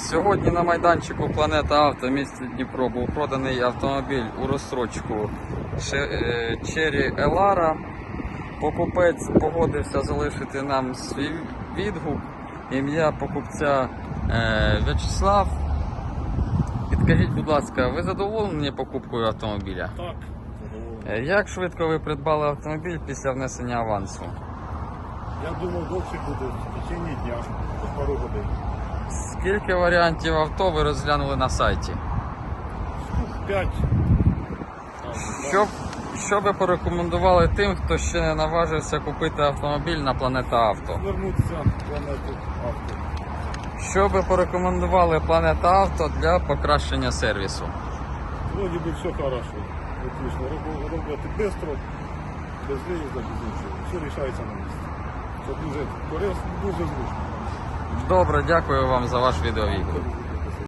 Сьогодні на майданчику Планета Авто в місті Дніпро був проданий автомобіль у розстрочку Черрі Елара. Покупець погодився залишити нам свій відгук. Ім'я покупця е, В'ячеслав. Підкажіть, будь ласка, ви задоволені покупкою автомобіля? Так, Е, Як швидко ви придбали автомобіль після внесення авансу? я думав, довше буде в течение дня, пару годин. Скільки варіантів авто ви розглянули на сайті? 5. Що, що би порекомендували тим, хто ще не наважився купити автомобіль на Планета Авто? Звернутися в планету авто. Що би порекомендували Планета Авто для покращення сервісу? Вроді би все хорошо. Отлично. Швидко, без виїзду, без нічого. Все рішається на місці. Це дуже корисно, дуже зручно. Добре, дякую вам за ваш відеовідео.